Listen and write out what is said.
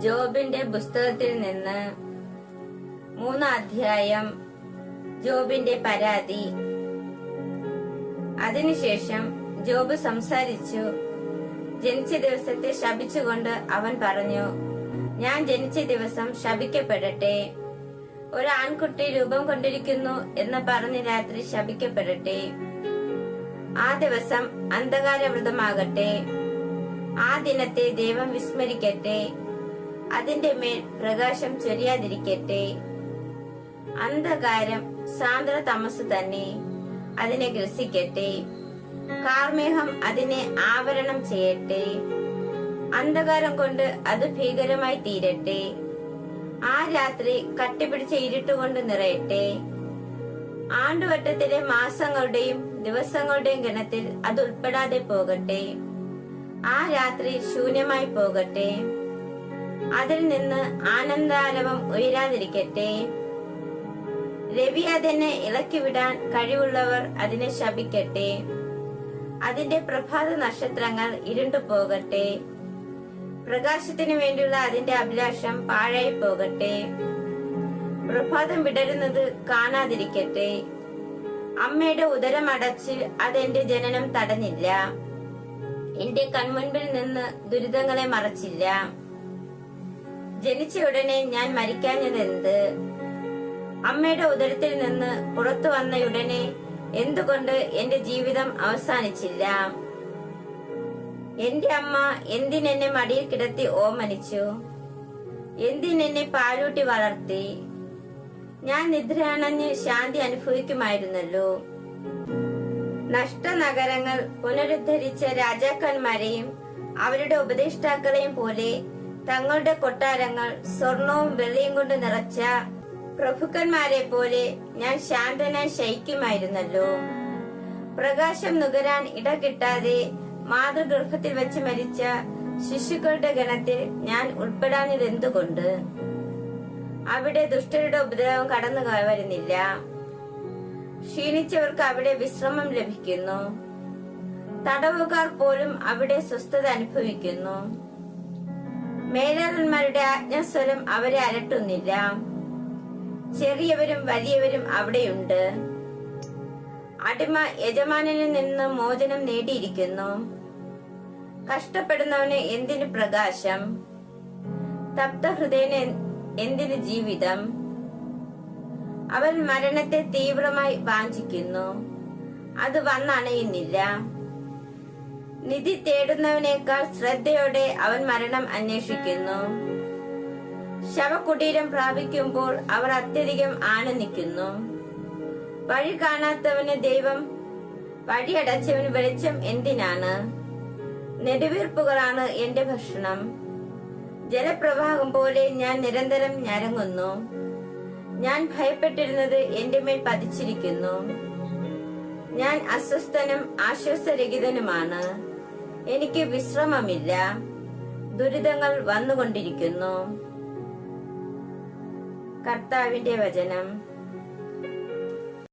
ജോബിന്റെ പുസ്തകത്തിൽ നിന്ന് മൂന്നാം അധ്യായം ജോബിന്റെ പരാതി. അതിനുശേഷം ജോബ് സംസാരിച്ചു. ജനിച്ച ദിവസത്തെ ശപിച്ചുകൊണ്ട് അവൻ പറഞ്ഞു ഞാൻ ജനിച്ച ദിവസം ശപിക്കപ്പെടട്ടെ. ഒരു ആൺകുട്ടി രൂപം കൊണ്ടിരിക്കുന്നു എന്ന് പറഞ്ഞ് രാത്രി ശപിക്കപ്പെടട്ടെ. ആ ദിവസം അന്ധകാരവൃതമാകട്ടെ. ആ ദിനത്തെ ദൈവം വിസ്മരിക്കട്ടെ. അതിന്റെ മേൽ പ്രകാശം ചൊരിയാതിരിക്കട്ടെ. അന്ധകാരം സാന്ദ്ര തമസ് തന്നെ അതിനെ ഗ്രസിക്കട്ടെ. കാർമേഹം അതിനെ ആവരണം ചെയ്യട്ടെ. അന്ധകാരം കൊണ്ട് അത് ഭീകരമായി തീരട്ടെ. ആ രാത്രി കട്ടിപിടിച്ച ഇരുട്ടുകൊണ്ട് നിറയട്ടെ. ആണ്ടുവട്ടത്തിലെ മാസങ്ങളുടെയും ദിവസങ്ങളുടെയും ഗണത്തിൽ അത് ഉൾപ്പെടാതെ പോകട്ടെ. ആ രാത്രി ശൂന്യമായി പോകട്ടെ. അതിൽ നിന്ന് ആനന്ദാലവം ഉയരാതിരിക്കട്ടെ. രവി അതിനെ ഇളക്കിവിടാൻ കഴിവുള്ളവർ അതിനെ ശപിക്കട്ടെ. അതിന്റെ പ്രഭാത നക്ഷത്രങ്ങൾ ഇരുണ്ടു പോകട്ടെ. പ്രകാശത്തിനു വേണ്ടിയുള്ള അതിന്റെ അഭിലാഷം പാഴായി പോകട്ടെ. പ്രഭാതം വിടരുന്നത് കാണാതിരിക്കട്ടെ. അമ്മയുടെ ഉദരമടച്ച് അതെന്റെ ജനനം തടഞ്ഞില്ല. എന്റെ കൺമുൻപിൽ നിന്ന് ദുരിതങ്ങളെ മറച്ചില്ല. ജനിച്ച ഉടനെ ഞാൻ മരിക്കാഞ്ഞതെന്ത്? അമ്മയുടെ ഉദരത്തിൽ നിന്ന് പുറത്തു വന്നയുടനെ എന്തുകൊണ്ട് എന്റെ ജീവിതം അവസാനിച്ചില്ല? എന്റെ അമ്മ എന്തിനെന്നെ മടിയിൽ കിടത്തി ഓമനിച്ചു? എന്തിനെന്നെ പാലൂട്ടി വളർത്തി? ഞാൻ നിദ്രയാണെന്ന് ശാന്തി അനുഭവിക്കുമായിരുന്നല്ലോ. നഷ്ടനഗരങ്ങൾ പുനരുദ്ധരിച്ച രാജാക്കന്മാരെയും അവരുടെ ഉപദേഷ്ടാക്കളെയും പോലെ തങ്ങളുടെ കൊട്ടാരങ്ങൾ സ്വർണവും വെള്ളിയും കൊണ്ട് നിറച്ച പ്രഭുക്കന്മാരെ പോലെ ഞാൻ ശാന്തനായി ശയിക്കുമായിരുന്നല്ലോ. പ്രകാശം നുകരാൻ ഇട കിട്ടാതെ മാതൃഗർഭത്തിൽ വെച്ച് മരിച്ച ശിശുക്കളുടെ ഗണത്തിൽ ഞാൻ ഉൾപ്പെടാനിത് എന്തുകൊണ്ട്? അവിടെ ദുഷ്ടരുടെ ഉപദ്രവം കടന്നു വരുന്നില്ല. ക്ഷീണിച്ചവർക്ക് അവിടെ വിശ്രമം ലഭിക്കുന്നു. തടവുകാർ പോലും അവിടെ സ്വസ്ഥത അനുഭവിക്കുന്നു. മേലാളന്മാരുടെ ആജ്ഞാസ്വരം അവരെ അലട്ടുന്നില്ല. ചെറിയവരും വലിയവരും അവിടെയുണ്ട്. അടിമ യജമാനിൽ നിന്ന് മോചനം നേടിയിരിക്കുന്നു. കഷ്ടപ്പെടുന്നവന് എന്തിന് പ്രകാശം? തപ്തഹൃദയന് എന്തിന് ജീവിതം? അവൻ മരണത്തെ തീവ്രമായി വാഞ്ചിക്കുന്നു. അത് വന്നണയുന്നില്ല. നിധി തേടുന്നവനേക്കാൾ ശ്രദ്ധയോടെ അവൻ മരണം അന്വേഷിക്കുന്നു. ശവകുടീരം പ്രാപിക്കുമ്പോൾ അവർ അത്യധികം ആനന്ദിക്കുന്നു. വഴി കാണാത്തവന് ദൈവം വഴിയടച്ചവന് വെളിച്ചം എന്തിനാണ്? നെടുവീർപ്പുകളാണ് എന്റെ ഭക്ഷണം. ജലപ്രവാഹം പോലെ ഞാൻ നിരന്തരം ഞരങ്ങുന്നു. ഞാൻ ഭയപ്പെട്ടിരുന്നത് എന്റെ മേൽ പതിച്ചിരിക്കുന്നു. ഞാൻ അസ്വസ്ഥനും ആശ്വാസരഹിതനുമാണ്. എനിക്ക് വിശ്രമമില്ല. ദുരിതങ്ങൾ വന്നുകൊണ്ടിരിക്കുന്നു. കർത്താവിന്റെ വചനം.